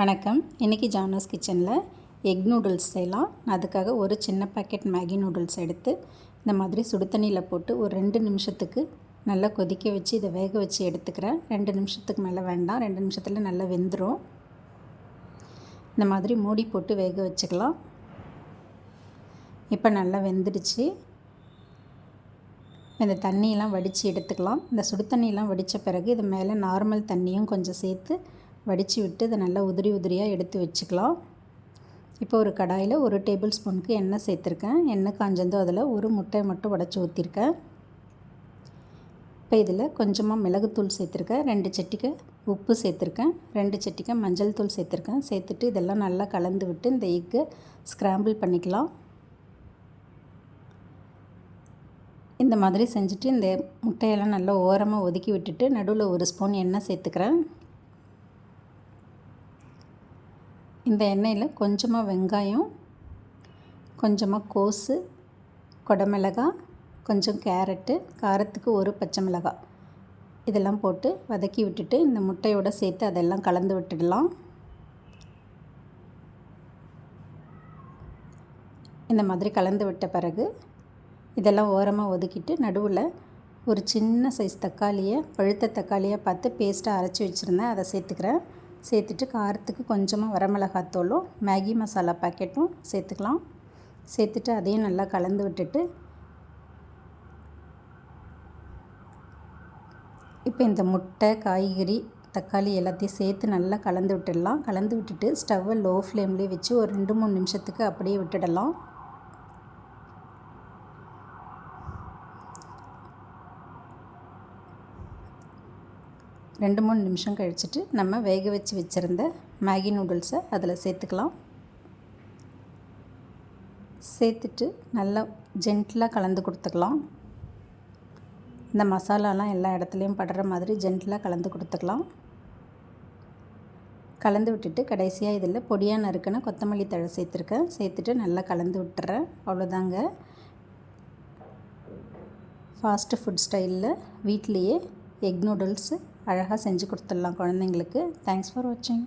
வணக்கம். இன்றைக்கி ஜானஸ் கிச்சனில் எக் நூடுல்ஸ் செய்யலாம். அதுக்காக ஒரு சின்ன பாக்கெட் மேகி நூடுல்ஸ் எடுத்து இந்த மாதிரி சுடு தண்ணியில் போட்டு ஒரு ரெண்டு நிமிஷத்துக்கு நல்லா கொதிக்க வச்சு இதை வேக வச்சு எடுத்துக்கிறேன். ரெண்டு நிமிஷத்துக்கு மேலே வேண்டாம். ரெண்டு நிமிஷத்தில் நல்லா வெந்துடும் இந்த மாதிரி மூடி போட்டு வேக வச்சுக்கலாம். இப்போ நல்லா வெந்துடுச்சு. இந்த தண்ணியெலாம் வடித்து எடுத்துக்கலாம். இந்த சுடு தண்ணியெலாம் வடித்த பிறகு இது மேலே நார்மல் தண்ணியும் கொஞ்சம் சேர்த்து வடித்து விட்டு இதை நல்லா உதிரி உதிரியாக எடுத்து வச்சுக்கலாம். இப்போ ஒரு கடாயில் ஒரு டேபிள் ஸ்பூனுக்கு எண்ணெய் சேர்த்துருக்கேன். எண்ணெய் காஞ்சந்தோ அதில் ஒரு முட்டை மட்டும் உடச்சி ஊற்றிருக்கேன் இப்போ இதில் கொஞ்சமாக மிளகுத்தூள் சேர்த்துருக்கேன். ரெண்டு சட்டிக்கு உப்பு சேர்த்துருக்கேன். ரெண்டு சட்டிக்கு மஞ்சள் தூள் சேர்த்துருக்கேன். சேர்த்துட்டு இதெல்லாம் நல்லா கலந்து விட்டு இந்த எக்கு ஸ்க்ராம்பிள் பண்ணிக்கலாம். இந்த மாதிரி செஞ்சுட்டு இந்த முட்டையெல்லாம் நல்லா ஓரமாக ஒதுக்கி விட்டுட்டு நடுவில் ஒரு ஸ்பூன் எண்ணெய் சேர்த்துக்கிறேன். இந்த எண்ணெயில் கொஞ்சமாக வெங்காயம் கொஞ்சமாக கோஸு கொடமிளகாய் கொஞ்சம் கேரட்டு காரத்துக்கு ஒரு பச்சை மிளகாய் இதெல்லாம் போட்டு வதக்கி விட்டுட்டு இந்த முட்டையோடு சேர்த்து அதெல்லாம் கலந்து விட்டுடலாம். இந்த மாதிரி கலந்து விட்ட பிறகு இதெல்லாம் ஓரமாக ஒதுக்கிட்டு நடுவில் ஒரு சின்ன சைஸ் தக்காளியை பழுத்த தக்காளியை பார்த்து பேஸ்ட்டாக அரைச்சி வச்சுருந்தேன். அதை சேர்த்துக்கிறேன். சேர்த்துட்டு காரத்துக்கு கொஞ்சமாக வரமிளகாத்தூளும் மேகி மசாலா பாக்கெட்டும் சேர்த்துக்கலாம். சேர்த்துட்டு அதையும் நல்லா கலந்து விட்டுட்டு இப்போ இந்த முட்டை காய்கறி தக்காளி எல்லாத்தையும் சேர்த்து நல்லா கலந்து விட்டுடலாம். கலந்து விட்டுட்டு ஸ்டவ்வை லோ ஃப்ளேம்லேயே வச்சு ஒரு ரெண்டு மூணு நிமிஷத்துக்கு அப்படியே விட்டுடலாம். ரெண்டு மூணு நிமிஷம் கழிச்சிட்டு நம்ம வேக வச்சு வச்சுருந்த மேகி நூடுல்ஸை அதில் சேர்த்துக்கலாம். சேர்த்துட்டு நல்லா ஜென்டிலாக கலந்து கொடுத்துக்கலாம். இந்த மசாலாலாம் எல்லா இடத்துலையும் படுற மாதிரி ஜென்டிலாக கலந்து கொடுத்துக்கலாம். கலந்து விட்டுட்டு கடைசியாக இதில் பொடியாக நறுக்குன்னு கொத்தமல்லி தழை சேர்த்துருக்கேன். சேர்த்துட்டு நல்லா கலந்து விட்டுறேன். அவ்வளோதாங்க. ஃபாஸ்ட்டு ஃபுட் ஸ்டைலில் வீட்லேயே எக் நூடுல்ஸு அழகாக செஞ்சு கொடுத்துடலாம் குழந்தைங்களுக்கு. தேங்க்ஸ் ஃபார் வாட்சிங்